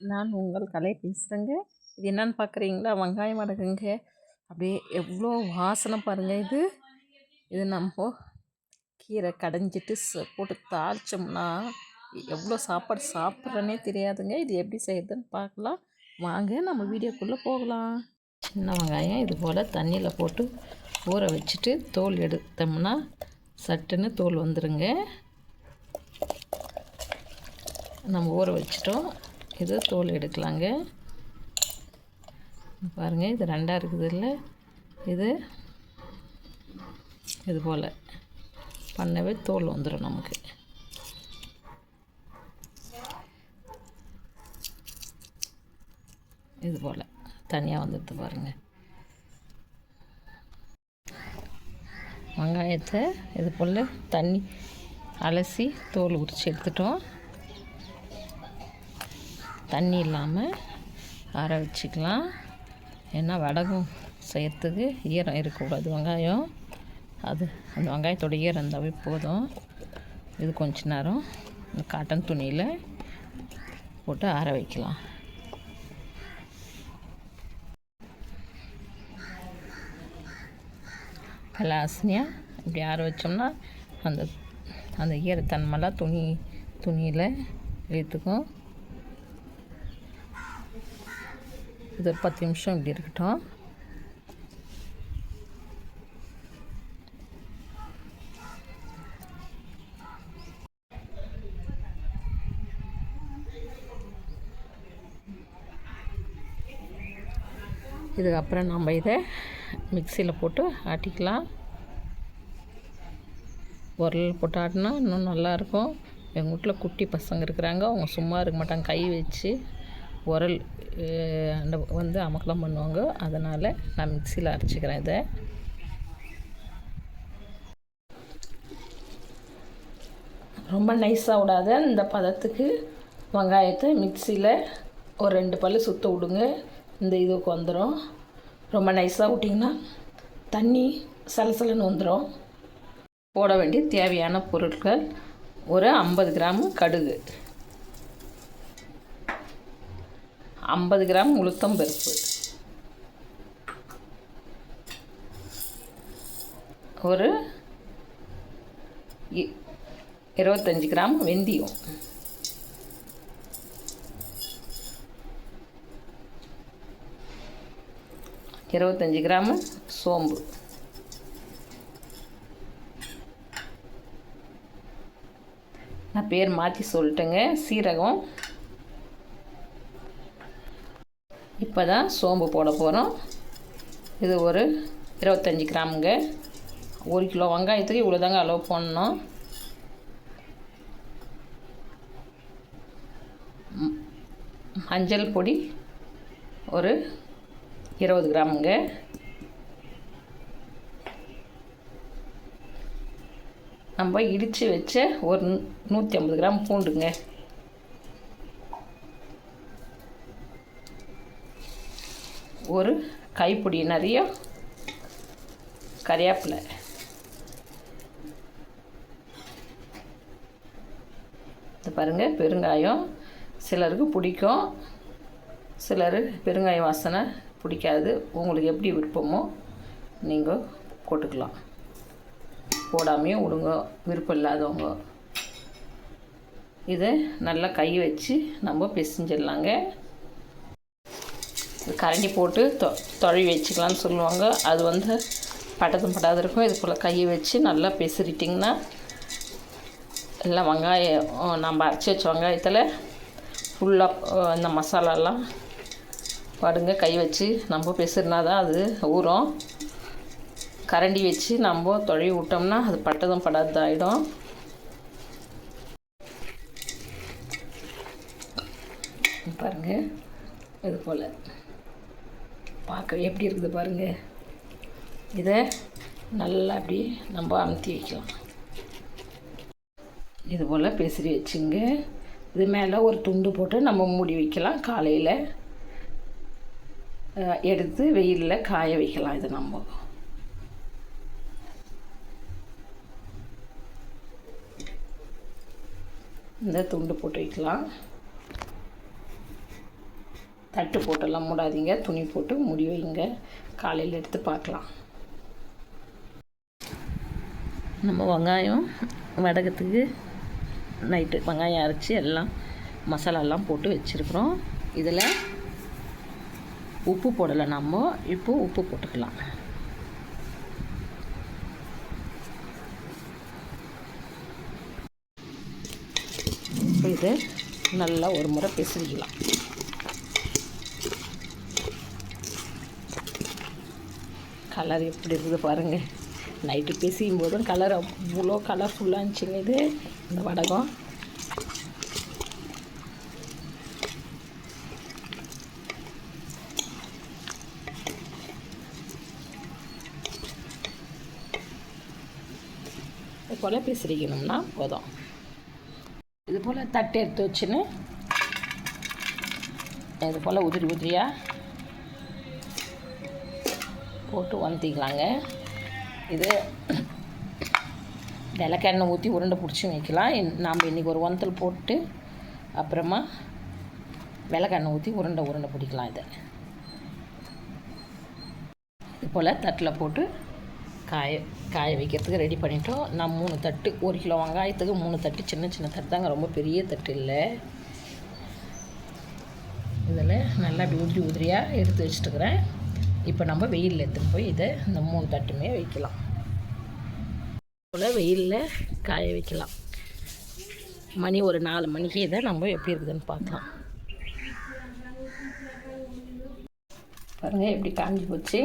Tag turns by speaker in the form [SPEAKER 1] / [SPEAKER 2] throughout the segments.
[SPEAKER 1] நான் உங்கள் கலை பேசுகிறேங்க இது என்னன்னு பார்க்குறீங்களா வெங்காயம் அடகுங்க அப்படியே எவ்வளோ வாசனை பாருங்கள் இது. இது நம்ம கீரை கடைஞ்சிட்டு ச போட்டு தாளித்தோம்னா எவ்வளோ சாப்பாடு சாப்பிட்றனே தெரியாதுங்க. இது எப்படி செய்யறதுன்னு பார்க்கலாம் வாங்க நம்ம வீடியோக்குள்ளே போகலாம். சின்ன வெங்காயம் இது போல் தண்ணியில் போட்டு ஊற வச்சுட்டு தோல் எடுத்தோம்னா சட்டுன்னு தோல் வந்துடுங்க நம்ம ஊற வச்சிட்டோம். இது தோல் எடுக்கலாங்க. பாருங்கள் இது ரெண்டாக இருக்குது இல்லை? இது இது போல். பண்ணவே தோல் வந்துடும் நமக்கு. இது போல். தனியாக வந்துடுது பாருங்கள் வெங்காயத்தை இது போல் தண்ணி அலசி தோல் உரித்து எடுத்துட்டோம். தண்ணி இல்லாமல் ஆற வச்சுக்கலாம். ஏன்னா வடகம் செய்கிறதுக்கு ஈரம் இருக்கக்கூடாது. வெங்காயம் அது அந்த வெங்காயத்தோட ஈரம் இருந்தாவே போதும். இது கொஞ்ச நேரம் இந்த காட்டன் துணியில் போட்டு ஆற வைக்கலாம். லாஸ்னியாக இப்படி ஆற வச்சோம்னா அந்த அந்த ஈரத்தன்மெல்லாம் துணி துணியில் இழுத்துக்கும். இது ஒரு பத்து நிமிஷம் இப்படி இருக்கட்டும். இதுக்கப்புறம் நம்ம இதை மிக்சியில் போட்டு ஆட்டிக்கலாம். உரல் போட்டு ஆட்டினா இன்னும் நல்லாயிருக்கும் எங்கள் வீட்டில் குட்டி பசங்க இருக்கிறாங்க. அவங்க சும்மா இருக்க மாட்டாங்க. கை வச்சு உரல் வந்து அமக்கலம் பண்ணுவாங்க. அதனால் நான் மிக்சியில் அரைச்சிக்கிறேன் இதை. ரொம்ப நைஸாக விடாத இந்த பதத்துக்கு வெங்காயத்தை மிக்சியில் ஒரு ரெண்டு பல் சுற்ற விடுங்க. இந்த இதுக்கு வந்துடும் ரொம்ப நைஸாக விட்டிங்கன்னா தண்ணி சலசலன்னு வந்துடும் போட வேண்டிய தேவையான பொருட்கள் ஒரு ஐம்பது கிராம் கடுகு. ஐம்பது கிராம் உளுத்தம் பருப்பு. ஒரு இருபத்தஞ்சி கிராம் வெந்தயம். இருபத்தஞ்சி கிராம் சோம்பு. நான் பேர் மாற்றி சொல்லிட்டேங்க. சீரகம் இப்போ தான் சோம்பு போட போகிறோம் இது ஒரு இருபத்தஞ்சி கிராமுங்க. ஒரு கிலோ வெங்காயத்துக்கு இவ்வளோ தாங்க அளவு போடணும் மஞ்சள் பொடி ஒரு இருபது கிராமுங்க. நம்ம இடித்து வச்ச ஒரு நூற்றி ஐம்பது கிராம் பூண்டுங்க ஒரு கைப்பிடி நிறைய கறியாப்பிலை இது பாருங்கள் பெருங்காயம். சிலருக்கு பிடிக்கும். சிலர் பெருங்காய வாசனை பிடிக்காது. உங்களுக்கு எப்படி விருப்பமோ நீங்கள் போட்டுக்கலாம். போடாமையும் விடுங்க விருப்பம் இல்லாதவங்க. இதை நல்லா கை வச்சு நம்ம பிசைஞ்சிடலாங்க. கரண்டி போட்டு தொ தொழி வச்சுக்கலான்னு சொல்லுவாங்க. அது வந்து பட்டதும் பட்டாத இருக்கும். இது போல் கையை வச்சு நல்லா பெசரிட்டிங்கன்னா எல்லாம் வெங்காயம் நம்ம அரைச்சி வச்ச வெங்காயத்தில் ஃபுல்லாக இந்த மசாலாலாம் படுங்க கை வச்சு நம்ம பெசுறினா தான் அது ஊறும். கரண்டி வச்சு நம்ம தொழி விட்டோம்னா அது பட்டதும் படாத ஆகிடும் பாருங்கள் இது போல். பார்க்க எப்படி இருக்குது பாருங்கள் இதை நல்லா அப்படி நம்ம அமுத்தி வைக்கலாம். இது போல் பெசரி வச்சுங்க. இது மேலே ஒரு துண்டு போட்டு நம்ம மூடி வைக்கலாம். காலையில் எடுத்து வெயிலில் காய வைக்கலாம் இது நம்ம. இந்த துண்டு போட்டு வைக்கலாம். தட்டு போட்டெல்லாம் மூடாதீங்க. துணி போட்டு முடி வைங்க. காலையில் எடுத்து பார்க்கலாம். நம்ம வெங்காயம் வடகத்துக்கு நைட்டு வெங்காயம் அரைச்சி எல்லாம் மசாலாலாம் போட்டு வச்சுருக்குறோம். இதில் உப்பு போடலை நம்ம. இப்போ உப்பு போட்டுக்கலாம். இது இதை நல்லா ஒரு முறை பிசைஞ்சிக்கலாம் கலர் எப்படி இருக்குது பாருங்கள் நைட்டு பிசையும் போதும் கலர் அவ்வளோ கலர்ஃபுல்லாக இருந்துச்சுங்க இது. இந்த வடகம். போல் பிசிறிக்கணும்னா போதும். இது போல் தட்டு எடுத்து வச்சுன்னு இது போல் உதிரி உதிரியாக போட்டு வளர்த்திக்கலாங்க இது விளக்கெண்ணெய் ஊற்றி உருண்டை பிடிச்சி வைக்கலாம். நாம் இன்றைக்கி ஒரு வந்தல் போட்டு அப்புறமா விளக்கெண்ணெய் ஊற்றி உருண்டை உருண்டை பிடிக்கலாம் இதை. இது போல் தட்டில் போட்டு காய காய வைக்கிறதுக்கு ரெடி பண்ணிட்டோம். நான் மூணு தட்டு ஒரு கிலோ வெங்காயத்துக்கு மூணு தட்டு சின்ன சின்ன தட்டு தாங்க ரொம்ப பெரிய தட்டு இல்லை. இதில் நல்லா அப்படி உதிரி உதிரியாக எடுத்து வச்சுட்டுக்கிறேன் இப்போ நம்ம வெயிலில் எடுத்துகிட்டு போய் இதை இந்த மூணு தட்டுமே வைக்கலாம். போல் வெயிலில் காய வைக்கலாம். மணி ஒரு நாலு மணிக்கு இதை நம்ம எப்படி இருக்குதுன்னு பார்க்கலாம். பாருங்கள் எப்படி காஞ்சி போச்சு.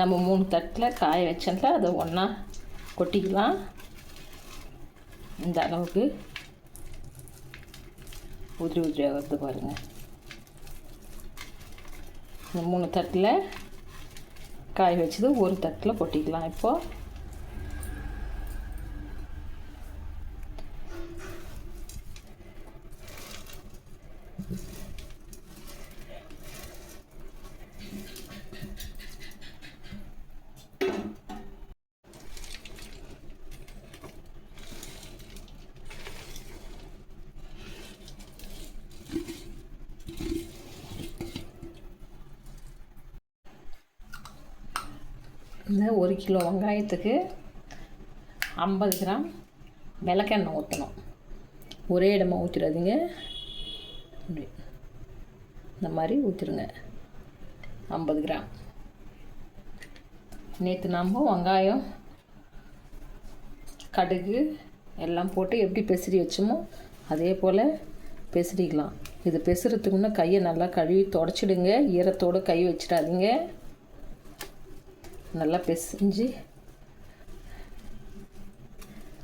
[SPEAKER 1] நம்ம மூணு தட்டில் காய வச்சோம்ல அதை ஒன்றா கொட்டிக்கலாம். இந்த அளவுக்கு. உதிரி உதிரியாக வருது பாருங்கள். இந்த மூணு தட்டில் காய வச்சது ஒரு தட்டில் கொட்டிக்கலாம் இப்போது இந்த ஒரு கிலோ வெங்காயத்துக்கு ஐம்பது கிராம் விளக்கெண்ணெய் ஊற்றணும் ஒரே இடமா ஊற்றிடாதீங்க இந்த மாதிரி ஊற்றிருங்க ஐம்பது கிராம். நேற்று நம்ம வெங்காயம் கடுகு எல்லாம் போட்டு எப்படி பெசரி வச்சோமோ அதே போல் பெசரிக்கலாம் இது பெசுறதுக்குன்னு கையை நல்லா கழுவி தொடச்சிடுங்க. ஈரத்தோடு கை வச்சிடாதீங்க. நல்லா பிசைஞ்சு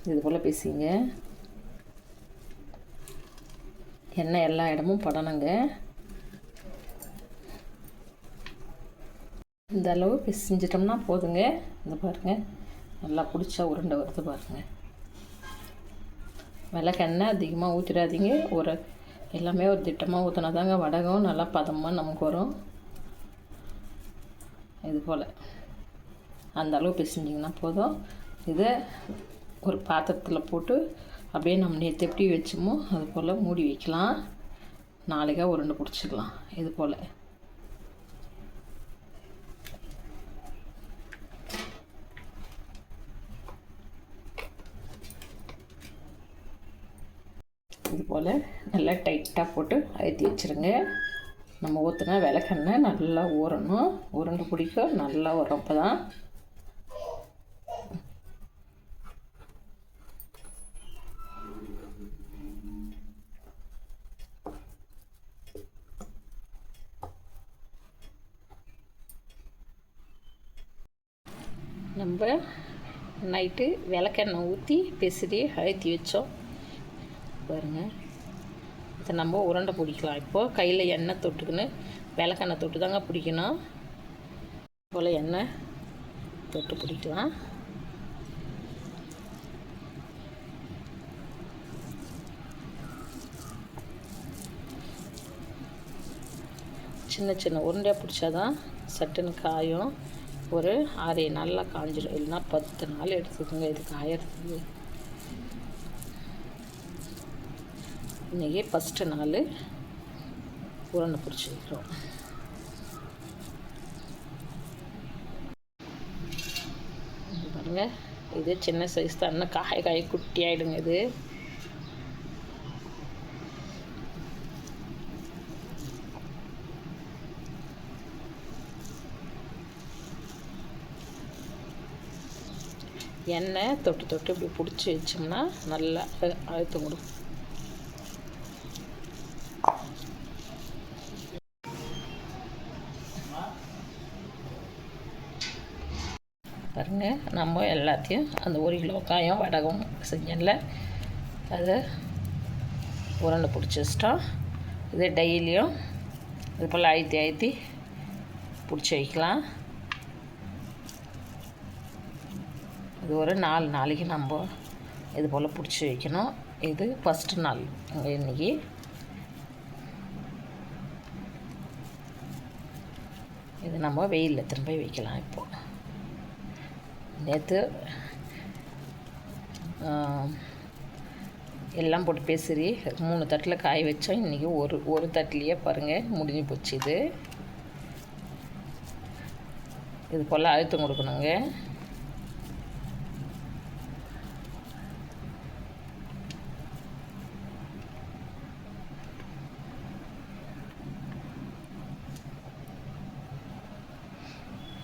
[SPEAKER 1] இது போல் பிசிங்க. எண்ணெய் எல்லா இடமும் படணுங்க. இந்த அளவு பிசைஞ்சிட்டோம்னா போதுங்க. இந்த பாருங்கள் நல்லா பிடிச்சா உருண்டை வருது பாருங்கள் விளக்கெண்ணெய் அதிகமாக ஊற்றிடாதீங்க ஒரு எல்லாமே ஒரு திட்டமாக ஊற்றினா தாங்க வடகம் நல்லா பதமாக நமக்கு வரும். இது போல். அந்த அளவு பிசைஞ்சிங்கன்னா போதும். இதை ஒரு பாத்திரத்தில் போட்டு அப்படியே நம்ம நேற்று எப்படி வச்சோமோ அது போல் மூடி வைக்கலாம். நாளைக்காக உருண்டை பிடிச்சிக்கலாம் இது போல். இது போல் நல்லா டைட்டாக போட்டு அழுத்தி வச்சுருங்க. நம்ம ஊற்றுனா விளக்கெண்ணெய் நல்லா ஊறணும். உருண்டை பிடிக்க நல்லா வரும் அப்போ தான் நம்ம நைட்டு விளக்கெண்ணெய் ஊற்றி பெசிரி அழுத்தி வச்சோம். பாருங்கள் இதை நம்ம உருண்டை பிடிக்கலாம். இப்போது கையில் எண்ணெய் தொட்டுக்குன்னு விளக்கெண்ணெய் தொட்டு தாங்க பிடிக்கணும். போல் எண்ணெய் தொட்டு பிடிக்கலாம். சின்ன சின்ன உருண்டையாக பிடிச்சாதான் சட்டுன்னு காயும். ஒரு ஆறு நாளில் காஞ்சிடும் இல்லைன்னா பத்து நாள் எடுத்துக்கோங்க. இது காயறதுக்கு இன்றைக்கி ஃபஸ்ட்டு நாள் உருண்டை பிடிச்சி வைக்கிறோம். இது பாருங்க. இது சின்ன சைஸ் தான். இன்னும் காய காய குட்டி ஆகிடுங்க இது. எண்ணெய் தொட்டு தொட்டு இப்படி பிடிச்சி வச்சோம்னா நல்லா அழுத்தம் கொடுக்கும். பாருங்க நம்ம எல்லாத்தையும் அந்த ஒரு கிலோ காயம் வடகம் செஞ்சல அதை உருண்டை பிடிச்சி வச்சிட்டோம் இது டெய்லியும் இது போல் அழுத்தி அழுத்தி பிடிச்சி வைக்கலாம். இது ஒரு நாலு நாளைக்கு நம்ம இது போல் பிடிச்சி வைக்கணும். இது ஃபஸ்ட்டு நாள். இன்றைக்கி இது நம்ம வெயிலில் திரும்ப வைக்கலாம் இப்போது நேற்று எல்லாம் போட்டு பேசுறி. மூணு தட்டில் காய வச்சோம். இன்றைக்கி ஒரு ஒரு தட்டிலேயே பாருங்கள் முடிஞ்சு போச்சு இது. இது போல் அழுத்தம் கொடுக்கணுங்க.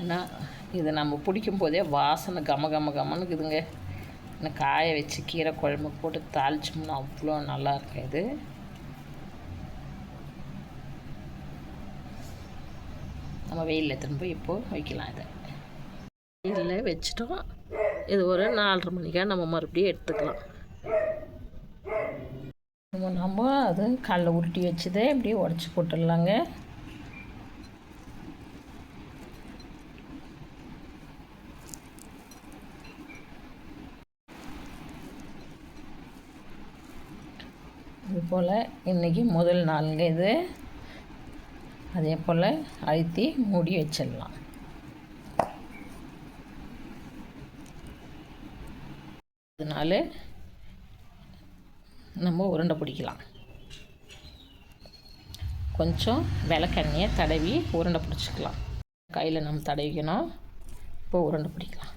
[SPEAKER 1] ஏன்னா இது நம்ம பிடிக்கும் போதே வாசனை கம கம கமன்னு இருக்குதுங்க. இன்னும் காய வச்சு கீரை குழம்பு போட்டு தாளிச்சோம்னா அவ்வளோ நல்லா இருக்கும் இது. நம்ம வெயிலில் திரும்ப இப்போது வைக்கலாம் இதை. வெயிலில் வச்சிட்டோம். இது ஒரு நாலரை மணிக்காக நம்ம மறுபடியும் எடுத்துக்கலாம். நம்ம நம்ம அது காலைல உருட்டி வச்சதே இப்படியே உடச்சி போட்டுடலாங்க. போல் இன்றைக்கி முதல் நாளுங்க இது. அதே போல் அழுத்தி மூடி வச்சிடலாம். அதனால் நம்ம உருண்டை பிடிக்கலாம். கொஞ்சம் விளக்கண்ணியை தடவி உருண்டை பிடிச்சிக்கலாம். கையில் நம்ம தடவிக்கணும். இப்போ உருண்டை பிடிக்கலாம்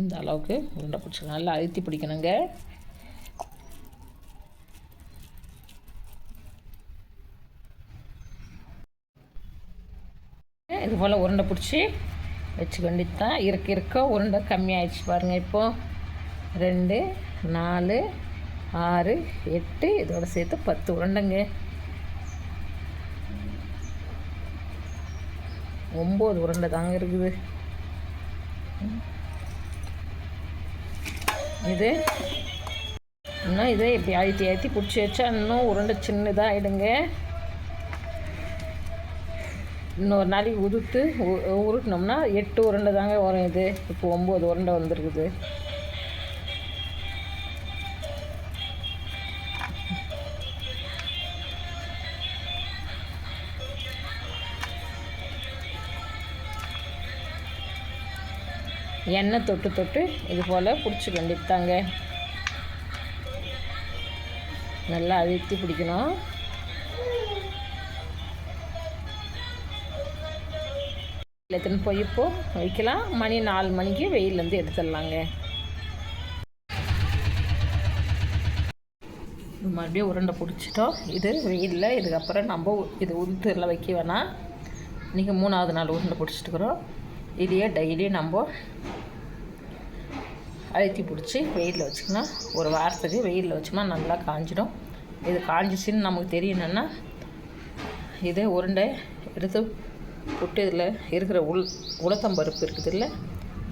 [SPEAKER 1] இந்த அளவுக்கு உருண்டை பிடிச்சிக்கலாம் நல்லா அழுத்தி பிடிக்கணுங்க. இது போல் உருண்டை பிடிச்சி வச்சுக்க வேண்டியது தான் இருக்க இருக்க உருண்டை கம்மியாகிடுச்சு பாருங்கள் இப்போது ரெண்டு நாலு ஆறு எட்டு இதோட சேர்த்து பத்து உருண்டைங்க. ஒம்பது உருண்டை தாங்க இருக்குது. இது. இன்னும் இதை இப்படி அழுத்தி அழுத்தி பிடிச்சி வச்சா இன்னும் உருண்டை சின்னதாக ஆகிடுங்க இன்னொரு நாளைக்கு உதுத்து உருட்டினோம்னா எட்டு உருண்டை தாங்க வரும் இது. இப்போ ஒம்பது உருண்டை வந்திருக்குது. எண்ணெய் தொட்டு தொட்டு இது போல் பிடிச்சிக்க வேண்டியதாங்க நல்லா அழுத்தி பிடிக்கணும். எத்தனை போய் இப்போ வைக்கலாம். மணி நாலு மணிக்கு வெயிலேருந்து எடுத்துடலாங்க. மறுபடியும் உருண்டை பிடிச்சிட்டோம். இது வெயிலில் இதுக்கப்புறம் நம்ம இது இது எல்லாம் வைக்க வேணாம். இன்றைக்கி மூணாவது நாள் உருண்டை பிடிச்சிட்டுக்கிறோம். இதையே டெய்லி நம்ம அழுத்தி பிடிச்சி வெயிலில் வச்சுக்கணும். ஒரு வாரத்துக்கு வெயிலில் வச்சோம்னா நல்லா காஞ்சிடும். இது காஞ்சிச்சின்னு நமக்கு தெரியணும்னா இதே உருண்டை எடுத்து புட்டு இதில் இருக்கிற உள் உளுத்தம்பருப்பு இருக்குது இல்லை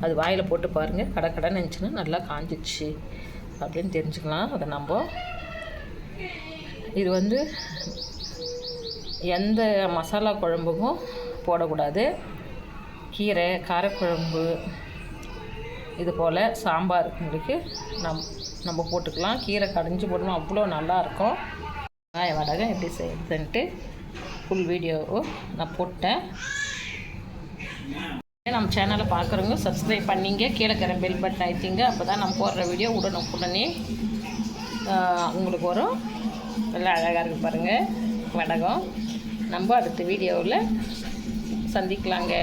[SPEAKER 1] அது வாயில் போட்டு பாருங்கள் கடை கடைன்னு இருந்துச்சுன்னா நல்லா காஞ்சிச்சு அப்படின்னு தெரிஞ்சுக்கலாம். அதை நம்ம இது வந்து எந்த மசாலா குழம்புக்கும் போடக்கூடாது. கீரை காரக்குழம்பு இது போல் சாம்பாருக்கு நம் நம்ம போட்டுக்கலாம். கீரை கடைஞ்சி போடணும். அவ்வளோ நல்லாயிருக்கும். வெங்காய வடகம் எப்படி செய்யுதுன்ட்டு ஃபுல் வீடியோவும் நான் போட்டேன். நம்ம சேனலை பார்க்குறவங்க சப்ஸ்கிரைப் பண்ணிங்க. கீழே இருக்கிற பெல் பட்டன் ஆயிடுச்சிங்க அப்போ தான் நம்ம போடுற வீடியோ உடனே உடனே உங்களுக்கு வரும். நல்லா அழகாக இருக்கு பாருங்கள் வடகம் நம்ம அடுத்த வீடியோவில் சந்திக்கலாங்க.